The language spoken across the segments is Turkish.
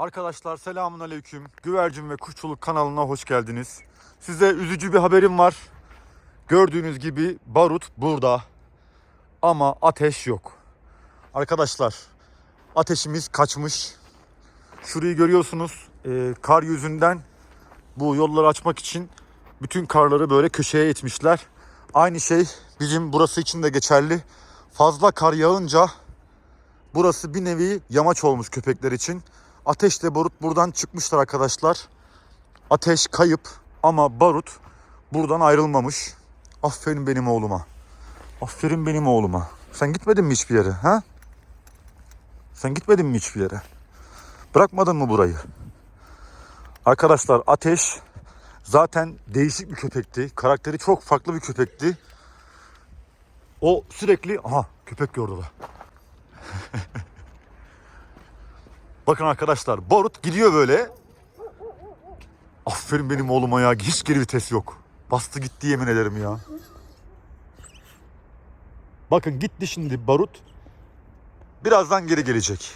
Arkadaşlar selamun aleyküm. Güvercin ve Kuşçuluk kanalına hoş geldiniz. Size üzücü bir haberim var. Gördüğünüz gibi barut burada. Ama ateş yok. Arkadaşlar ateşimiz kaçmış. Şurayı görüyorsunuz. Ee, kar yüzünden bu yolları açmak için bütün karları böyle köşeye itmişler. Aynı şey bizim burası için de geçerli. Fazla kar yağınca burası bir nevi yamaç olmuş köpekler için. Ateşle barut buradan çıkmışlar arkadaşlar. Ateş kayıp ama barut buradan ayrılmamış. Aferin benim oğluma. Aferin benim oğluma. Sen gitmedin mi hiçbir yere ha? Sen gitmedin mi hiçbir yere? Bırakmadın mı burayı? Arkadaşlar Ateş zaten değişik bir köpekti. Karakteri çok farklı bir köpekti. O sürekli... Aha köpek gördü la. Bakın arkadaşlar Barut gidiyor böyle. Aferin benim oğluma ya. Hiç geri vites yok. Bastı gitti yemin ederim ya. Bakın gitti şimdi Barut. Birazdan geri gelecek.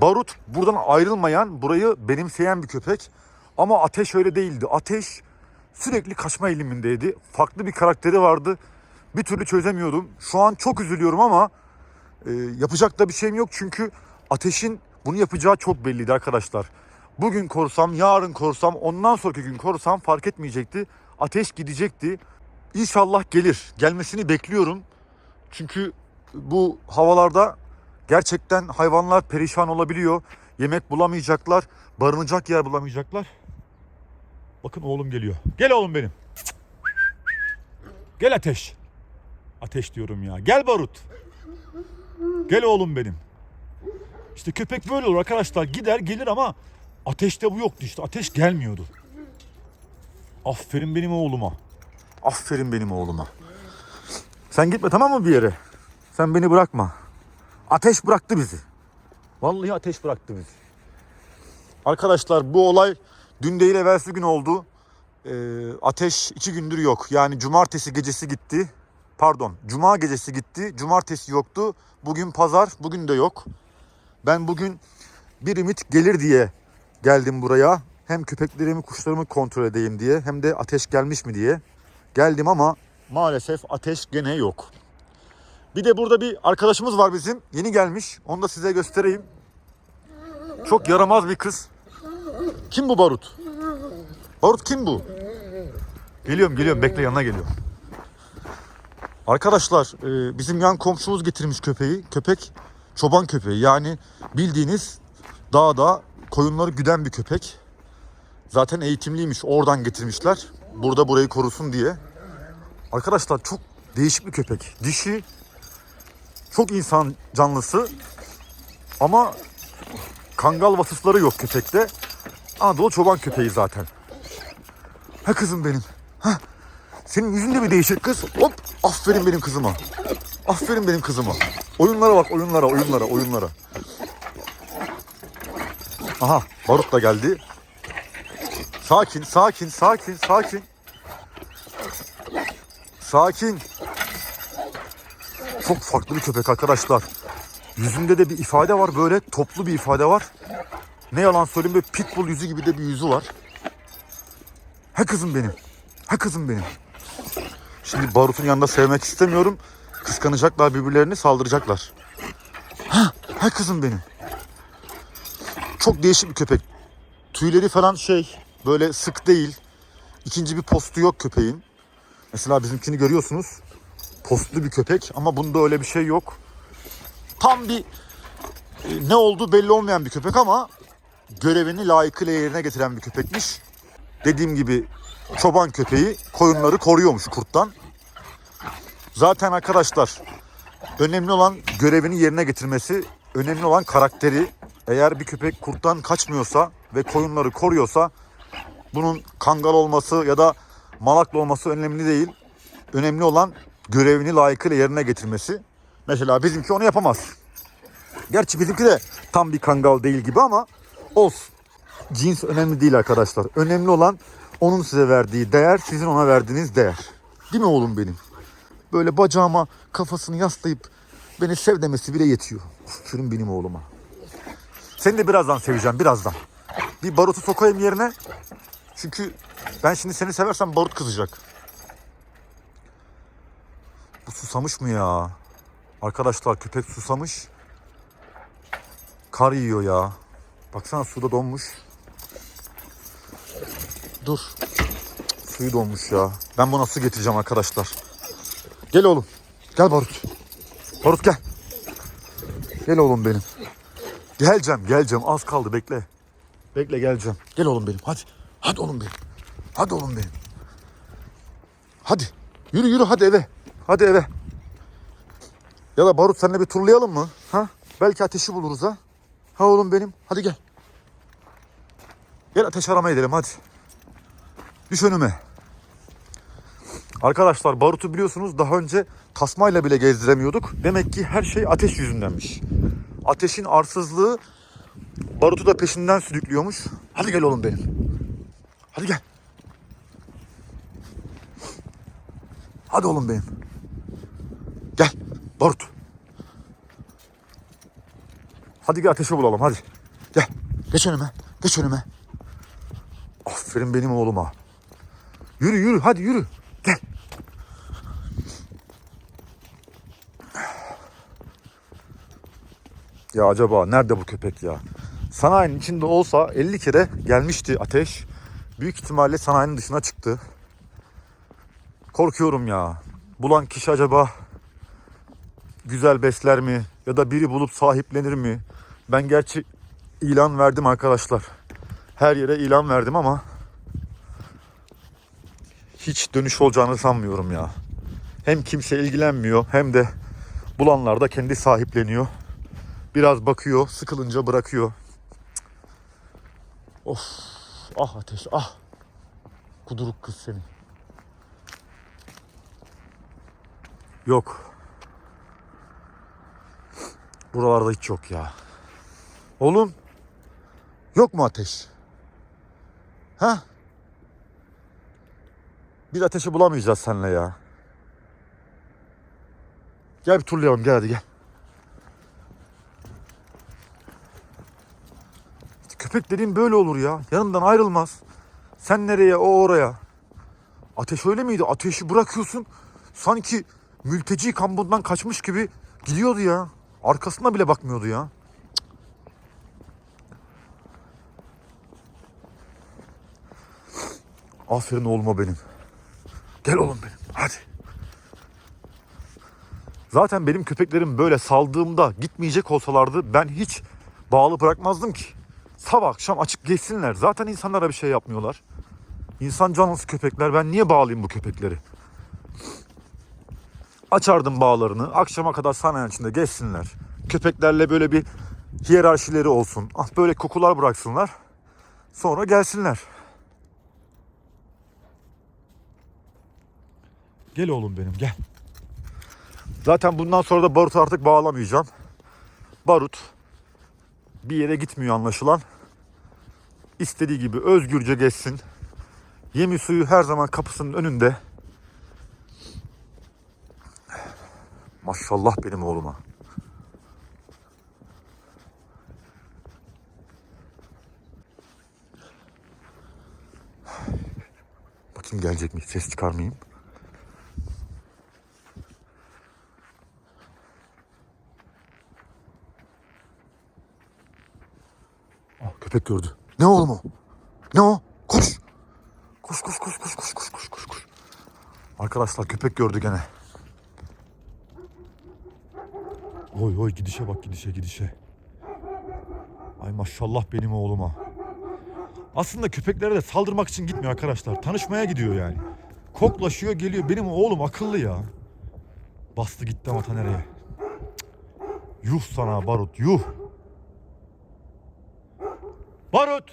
Barut buradan ayrılmayan, burayı benimseyen bir köpek. Ama Ateş öyle değildi. Ateş sürekli kaçma eğilimindeydi. Farklı bir karakteri vardı. Bir türlü çözemiyordum. Şu an çok üzülüyorum ama e, yapacak da bir şeyim yok. Çünkü Ateş'in bunu yapacağı çok belliydi arkadaşlar. Bugün korusam, yarın korusam, ondan sonraki gün korusam fark etmeyecekti. Ateş gidecekti. İnşallah gelir. Gelmesini bekliyorum. Çünkü bu havalarda gerçekten hayvanlar perişan olabiliyor. Yemek bulamayacaklar, barınacak yer bulamayacaklar. Bakın oğlum geliyor. Gel oğlum benim. Gel Ateş. Ateş diyorum ya. Gel Barut. Gel oğlum benim. İşte köpek böyle olur arkadaşlar. Gider gelir ama ateşte bu yoktu işte. Ateş gelmiyordu. Aferin benim oğluma. Aferin benim oğluma. Sen gitme tamam mı bir yere? Sen beni bırakma. Ateş bıraktı bizi. Vallahi ateş bıraktı bizi. Arkadaşlar bu olay dün değil evvelsi gün oldu. Ee, ateş iki gündür yok. Yani cumartesi gecesi gitti. Pardon cuma gecesi gitti. Cumartesi yoktu. Bugün pazar. Bugün de yok. Ben bugün bir ümit gelir diye geldim buraya. Hem köpeklerimi, kuşlarımı kontrol edeyim diye hem de ateş gelmiş mi diye. Geldim ama maalesef ateş gene yok. Bir de burada bir arkadaşımız var bizim. Yeni gelmiş. Onu da size göstereyim. Çok yaramaz bir kız. Kim bu Barut? Barut kim bu? Geliyorum geliyorum bekle yanına geliyorum. Arkadaşlar e, bizim yan komşumuz getirmiş köpeği. Köpek çoban köpeği yani bildiğiniz dağda koyunları güden bir köpek. Zaten eğitimliymiş oradan getirmişler. Burada burayı korusun diye. Arkadaşlar çok değişik bir köpek. Dişi çok insan canlısı ama kangal vasıfları yok köpekte. Anadolu çoban köpeği zaten. Ha kızım benim. Ha. Senin yüzünde bir değişik kız. Hop aferin benim kızıma. Aferin benim kızıma. Oyunlara bak oyunlara oyunlara oyunlara. Aha Barut da geldi. Sakin sakin sakin sakin. Sakin. Çok farklı bir köpek arkadaşlar. Yüzünde de bir ifade var böyle toplu bir ifade var. Ne yalan söyleyeyim böyle pitbull yüzü gibi de bir yüzü var. Ha kızım benim. Ha kızım benim. Şimdi Barut'un yanında sevmek istemiyorum. Kıskanacaklar birbirlerini saldıracaklar. Ha, ha kızım benim. Çok değişik bir köpek. Tüyleri falan şey böyle sık değil. İkinci bir postu yok köpeğin. Mesela bizimkini görüyorsunuz. Postlu bir köpek ama bunda öyle bir şey yok. Tam bir e, ne olduğu belli olmayan bir köpek ama görevini layıkıyla yerine getiren bir köpekmiş. Dediğim gibi çoban köpeği koyunları koruyormuş kurttan. Zaten arkadaşlar önemli olan görevini yerine getirmesi, önemli olan karakteri. Eğer bir köpek kurttan kaçmıyorsa ve koyunları koruyorsa bunun kangal olması ya da malaklı olması önemli değil. Önemli olan görevini layıkıyla yerine getirmesi. Mesela bizimki onu yapamaz. Gerçi bizimki de tam bir kangal değil gibi ama olsun. Cins önemli değil arkadaşlar. Önemli olan onun size verdiği değer, sizin ona verdiğiniz değer. Değil mi oğlum benim? Böyle bacağıma kafasını yaslayıp beni sev demesi bile yetiyor. Aferin benim oğluma. Seni de birazdan seveceğim, birazdan. bir barutu sokayım yerine. Çünkü ben şimdi seni seversem barut kızacak. Bu susamış mı ya? Arkadaşlar köpek susamış. Kar yiyor ya. Baksana suda donmuş. Dur. Suyu donmuş ya. Ben buna su getireceğim arkadaşlar. Gel oğlum. Gel Barut. Barut gel. Gel oğlum benim. Geleceğim geleceğim. Az kaldı bekle. Bekle geleceğim. Gel oğlum benim hadi. Hadi oğlum benim. Hadi oğlum benim. Hadi. Yürü yürü hadi eve. Hadi eve. Ya da Barut seninle bir turlayalım mı? Ha? Belki ateşi buluruz ha. Ha oğlum benim. Hadi gel. Gel ateş aramaya gidelim hadi. Düş önüme. Arkadaşlar Barut'u biliyorsunuz daha önce tasmayla bile gezdiremiyorduk. Demek ki her şey ateş yüzündenmiş. Ateşin arsızlığı Barut'u da peşinden sürüklüyormuş. Hadi gel oğlum benim. Hadi gel. Hadi oğlum benim. Gel Barut. Hadi gel ateşi bulalım hadi. Gel. Geç önüme. Geç önüme. Aferin benim oğluma. Yürü yürü hadi yürü. Gel. Ya acaba nerede bu köpek ya? Sanayinin içinde olsa 50 kere gelmişti ateş. Büyük ihtimalle sanayinin dışına çıktı. Korkuyorum ya. Bulan kişi acaba güzel besler mi? Ya da biri bulup sahiplenir mi? Ben gerçi ilan verdim arkadaşlar. Her yere ilan verdim ama hiç dönüş olacağını sanmıyorum ya. Hem kimse ilgilenmiyor hem de bulanlar da kendi sahipleniyor. Biraz bakıyor, sıkılınca bırakıyor. Of, ah ateş, ah. Kuduruk kız seni. Yok. Buralarda hiç yok ya. Oğlum, yok mu ateş? Ha? Bir ateşi bulamayacağız seninle ya. Gel bir turlayalım gel hadi gel. İşte köpek dediğim böyle olur ya. Yanından ayrılmaz. Sen nereye o oraya. Ateş öyle miydi? Ateşi bırakıyorsun. Sanki mülteci kampından kaçmış gibi gidiyordu ya. Arkasına bile bakmıyordu ya. Aferin oğluma benim. Gel oğlum benim. Hadi. Zaten benim köpeklerim böyle saldığımda gitmeyecek olsalardı ben hiç bağlı bırakmazdım ki. Sabah akşam açık geçsinler. Zaten insanlara bir şey yapmıyorlar. İnsan canlısı köpekler. Ben niye bağlayayım bu köpekleri? Açardım bağlarını. Akşama kadar sanayin içinde geçsinler. Köpeklerle böyle bir hiyerarşileri olsun. Ah böyle kokular bıraksınlar. Sonra gelsinler. Gel oğlum benim gel. Zaten bundan sonra da Barut'u artık bağlamayacağım. Barut bir yere gitmiyor anlaşılan. İstediği gibi özgürce geçsin. Yemi suyu her zaman kapısının önünde. Maşallah benim oğluma. Bakayım gelecek mi? Ses çıkarmayayım. Köpek gördü. Ne oğlum o? Ne o? Koş. Koş koş koş koş koş koş koş koş koş. Arkadaşlar köpek gördü gene. Oy oy gidişe bak gidişe gidişe. Ay maşallah benim oğluma. Aslında köpeklere de saldırmak için gitmiyor arkadaşlar. Tanışmaya gidiyor yani. Koklaşıyor geliyor. Benim oğlum akıllı ya. Bastı gitti ama nereye. Yuh sana Barut yuh. Barut.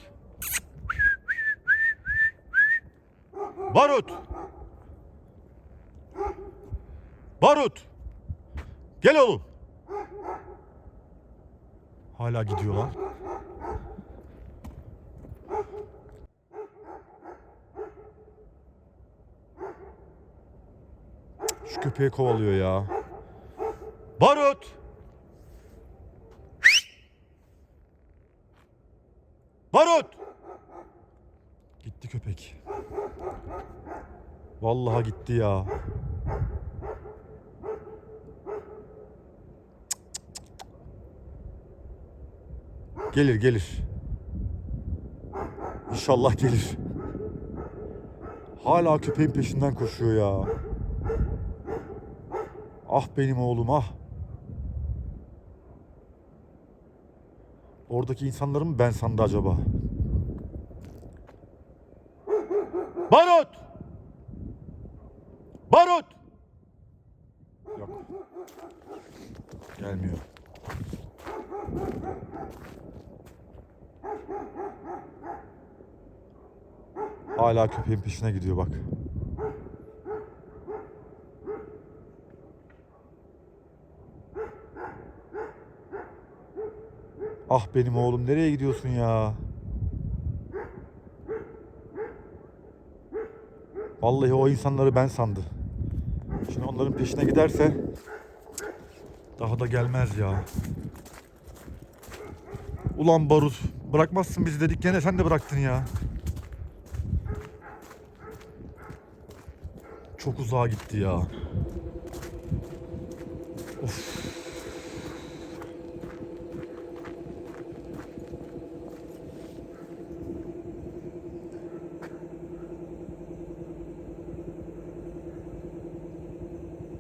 Barut. Barut. Gel oğlum. Hala gidiyorlar. Şu köpeği kovalıyor ya. Barut. Barut. Gitti köpek. Vallahi gitti ya. Gelir gelir. İnşallah gelir. Hala köpeğin peşinden koşuyor ya. Ah benim oğlum ah. Oradaki insanların mı ben sandı acaba? Barut! Yok. Gelmiyor. Hala köpeğin peşine gidiyor bak. Ah benim oğlum nereye gidiyorsun ya? Vallahi o insanları ben sandı. Şimdi onların peşine giderse daha da gelmez ya. Ulan Barut bırakmazsın bizi dedik gene sen de bıraktın ya. Çok uzağa gitti ya. Of.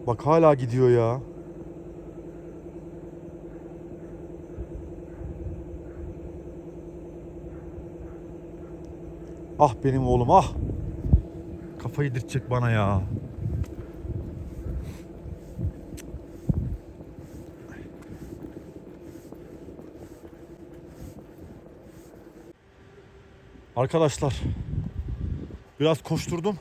Bak hala gidiyor ya. Ah benim oğlum ah. Kafayı dirtecek bana ya. Arkadaşlar biraz koşturdum.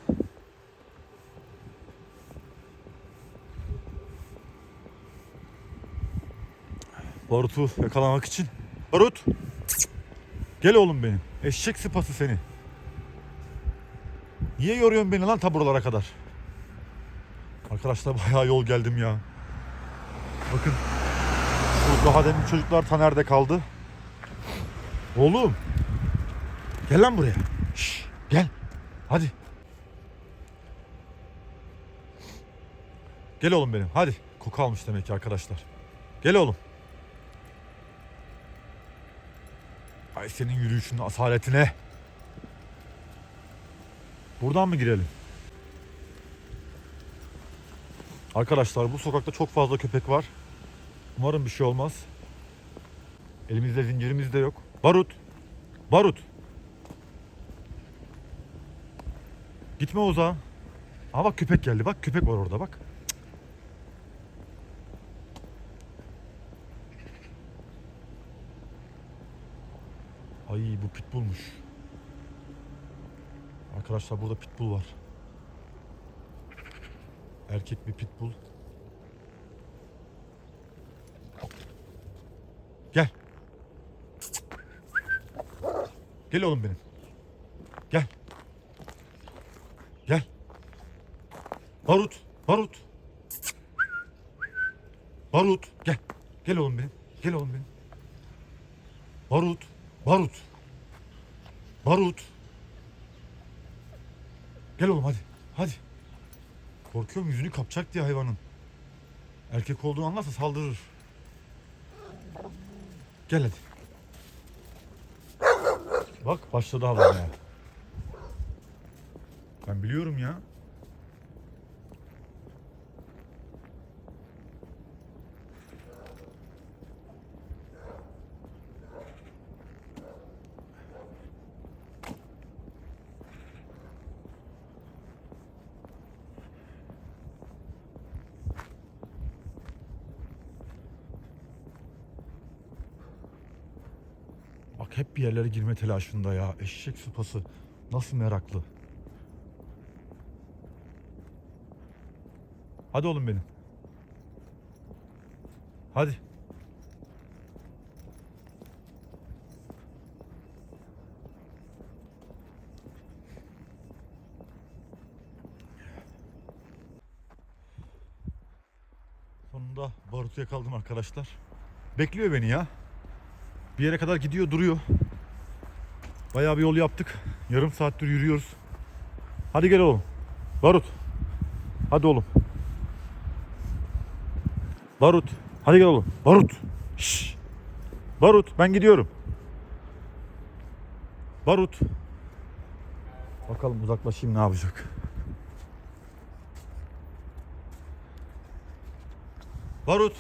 Barut'u yakalamak için. Barut! Gel oğlum benim. Eşek sıpası seni. Niye yoruyorsun beni lan ta buralara kadar? Arkadaşlar bayağı yol geldim ya. Bakın. Daha demin çocuklar ta nerede kaldı? Oğlum. Gel lan buraya. Şş, gel. Hadi. Gel oğlum benim. Hadi. Koku almış demek ki arkadaşlar. Gel oğlum. Ay senin yürüyüşün asaletine. Buradan mı girelim? Arkadaşlar bu sokakta çok fazla köpek var. Umarım bir şey olmaz. Elimizde zincirimiz de yok. Barut. Barut. Gitme uzağa. Aa bak köpek geldi. Bak köpek var orada bak. Ay bu pitbullmuş. Arkadaşlar burada pitbull var. Erkek bir pitbull. Gel. Gel oğlum benim. Gel. Gel. Barut. Barut. Barut. Gel. Gel oğlum benim. Gel oğlum benim. Barut. Barut. Barut. Gel oğlum hadi. Hadi. Korkuyorum yüzünü kapacak diye hayvanın. Erkek olduğunu anlarsa saldırır. Gel hadi. Bak başladı havlamaya. Ben biliyorum ya. Hep bir yerlere girme telaşında ya. Eşek sıpası. Nasıl meraklı. Hadi oğlum benim. Hadi. Sonunda Barut'u yakaladım arkadaşlar. Bekliyor beni ya. Bir yere kadar gidiyor duruyor. Bayağı bir yol yaptık. Yarım saattir yürüyoruz. Hadi gel oğlum. Barut. Hadi oğlum. Barut. Hadi gel oğlum. Barut. Şşş. Barut ben gidiyorum. Barut. Bakalım uzaklaşayım ne yapacak. Barut.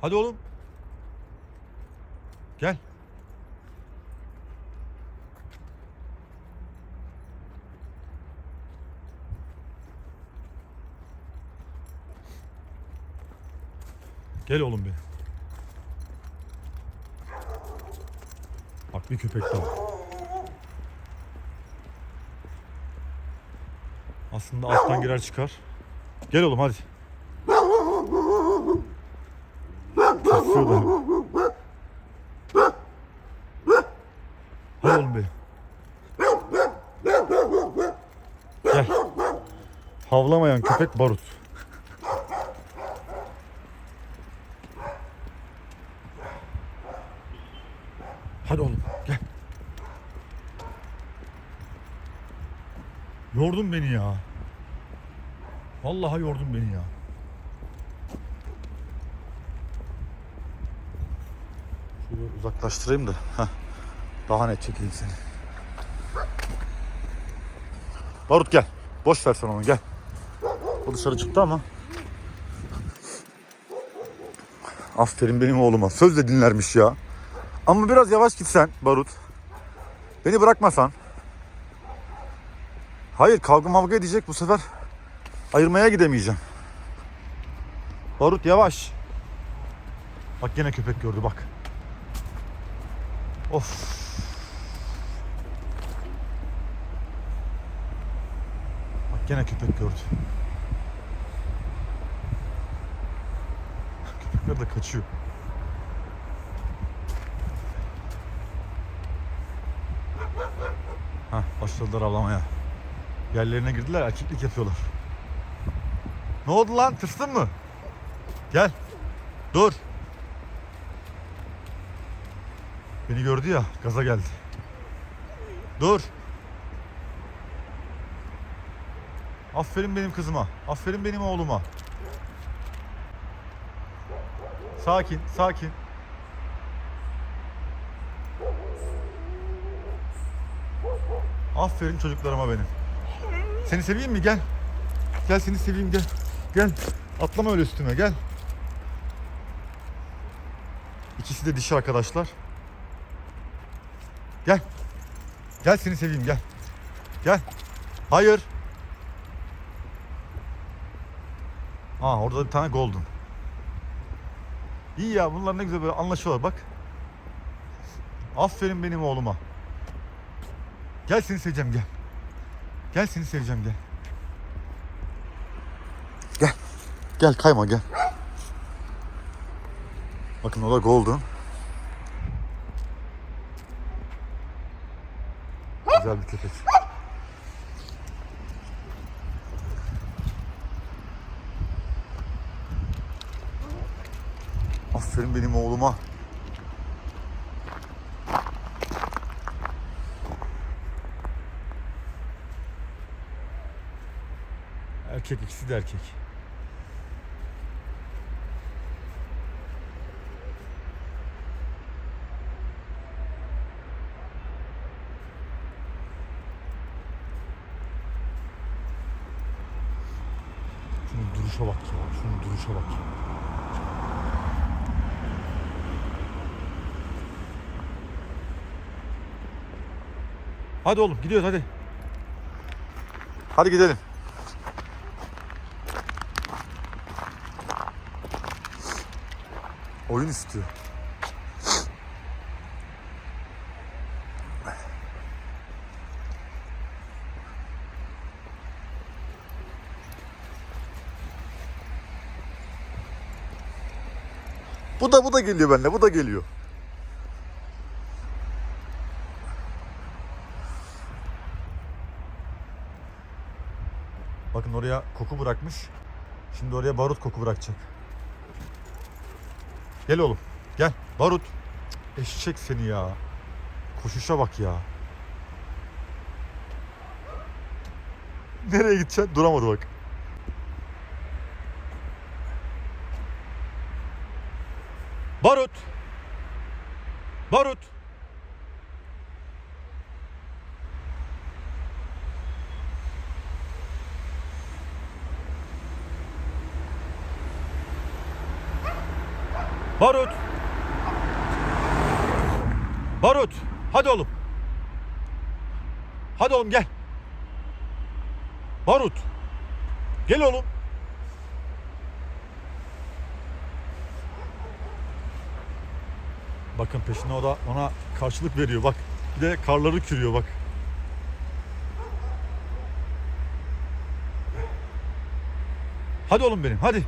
Hadi oğlum. Gel. Gel oğlum benim. Bak bir köpek daha. Aslında alttan girer çıkar. Gel oğlum hadi. Tırsıyor da. Oğlum benim. Gel. Havlamayan köpek barut. Hadi oğlum gel. Yordun beni ya. Vallahi yordun beni ya. Şöyle uzaklaştırayım da. Heh. Daha net çekeyim seni. Barut gel. Boş ver sen onu gel. O dışarı çıktı ama. Aferin benim oğluma. Söz de dinlermiş ya. Ama biraz yavaş gitsen Barut. Beni bırakmasan. Hayır kavga mavga edecek bu sefer. Ayırmaya gidemeyeceğim. Barut yavaş. Bak yine köpek gördü bak. Of. Gene köpek gördü. Köpekler de kaçıyor. Hah başladılar avlamaya. Yerlerine girdiler erkeklik yapıyorlar. Ne oldu lan tırstın mı? Gel. Dur. Beni gördü ya gaza geldi. Dur. Aferin benim kızıma. Aferin benim oğluma. Sakin, sakin. Aferin çocuklarıma benim. Seni seveyim mi? Gel. Gel seni seveyim gel. Gel. Atlama öyle üstüme gel. İkisi de dişi arkadaşlar. Gel. Gel seni seveyim gel. Gel. Hayır. Aa orada bir tane golden. İyi ya bunlar ne güzel böyle anlaşıyorlar bak. Aferin benim oğluma. Gel seni seveceğim gel. Gel seni seveceğim gel. Gel. Gel kayma gel. Bakın o da golden. Güzel bir köpek. Aferin benim oğluma. Erkek ikisi de erkek. Şunun duruşa bak ya. Şunun duruşa bak ya. Hadi oğlum gidiyoruz hadi. Hadi gidelim. Oyun istiyor. Bu da bu da geliyor benimle. Bu da geliyor. Bakın oraya koku bırakmış. Şimdi oraya barut koku bırakacak. Gel oğlum. Gel. Barut. Eşek seni ya. Koşuşa bak ya. Nereye gideceksin? Duramadı bak. Barut. Barut. Barut. Hadi oğlum. Hadi oğlum gel. Barut. Gel oğlum. Bakın peşine o da ona karşılık veriyor bak. Bir de karları kürüyor bak. Hadi oğlum benim hadi.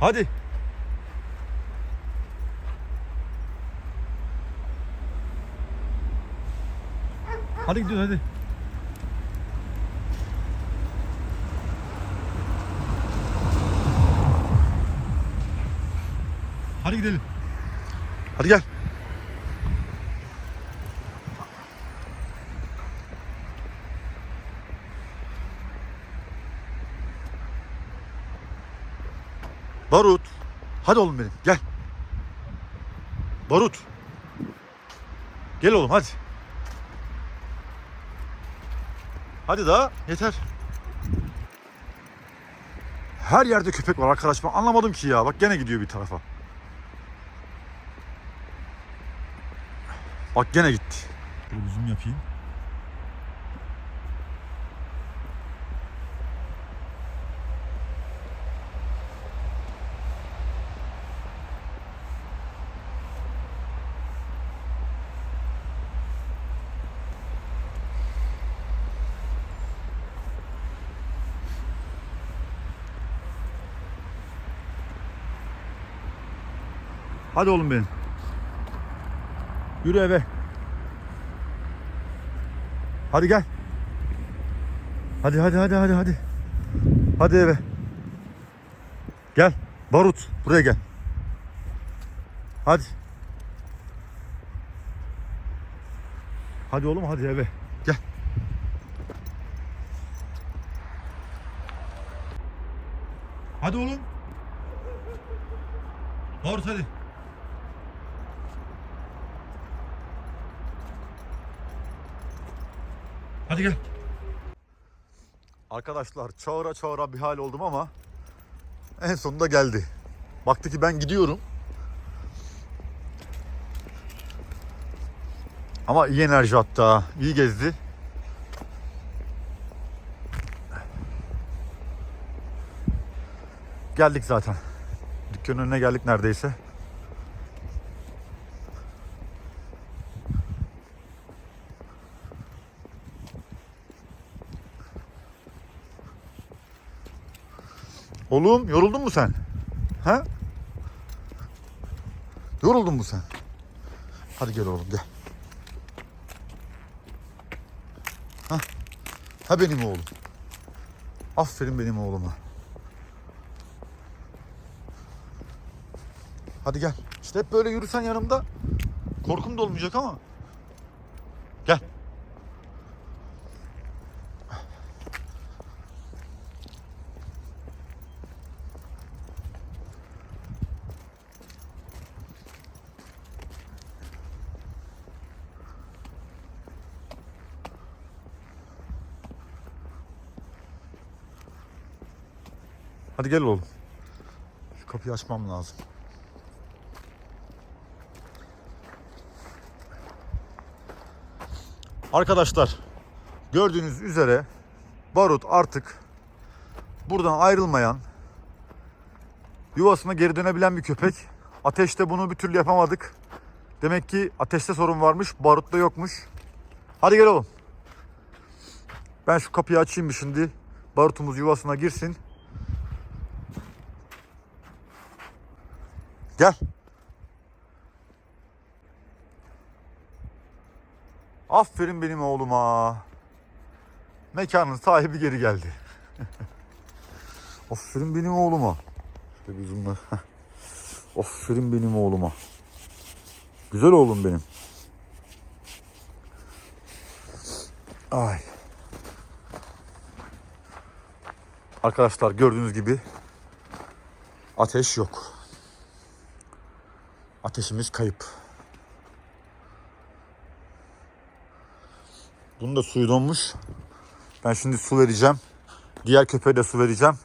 Hadi. Hadi gidiyoruz hadi. Hadi gidelim. Hadi gel. Barut. Hadi oğlum benim gel. Barut. Gel oğlum hadi. Hadi daha yeter. Her yerde köpek var arkadaş ben anlamadım ki ya. Bak gene gidiyor bir tarafa. Bak gene gitti. Böyle bir zoom yapayım. Hadi oğlum benim. Yürü eve. Hadi gel. Hadi hadi hadi hadi hadi. Hadi eve. Gel. Barut buraya gel. Hadi. Hadi oğlum hadi eve. Gel. Hadi oğlum. Barut hadi. Hadi gel. Arkadaşlar çağıra çağıra bir hal oldum ama en sonunda geldi. Baktı ki ben gidiyorum. Ama iyi enerji hatta. iyi gezdi. Geldik zaten. Dükkanın önüne geldik neredeyse. Oğlum yoruldun mu sen? Ha? Yoruldun mu sen? Hadi gel oğlum gel. Ha? Ha benim oğlum. Aferin benim oğluma. Hadi gel. İşte hep böyle yürüsen yanımda korkum da olmayacak ama. Gel. Hadi gel oğlum. Şu kapıyı açmam lazım. Arkadaşlar gördüğünüz üzere Barut artık buradan ayrılmayan yuvasına geri dönebilen bir köpek. Ateşte bunu bir türlü yapamadık. Demek ki ateşte sorun varmış, barutta yokmuş. Hadi gel oğlum. Ben şu kapıyı açayım şimdi. Barutumuz yuvasına girsin. Gel. Aferin benim oğluma. Mekanın sahibi geri geldi. Aferin benim oğluma. İşte bizimle. Aferin benim oğluma. Güzel oğlum benim. Ay. Arkadaşlar gördüğünüz gibi ateş yok. Ateşimiz kayıp. Bunun da suyu donmuş. Ben şimdi su vereceğim. Diğer köpeğe de su vereceğim.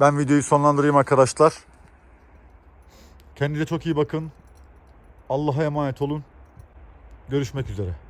Ben videoyu sonlandırayım arkadaşlar. Kendinize çok iyi bakın. Allah'a emanet olun. Görüşmek üzere.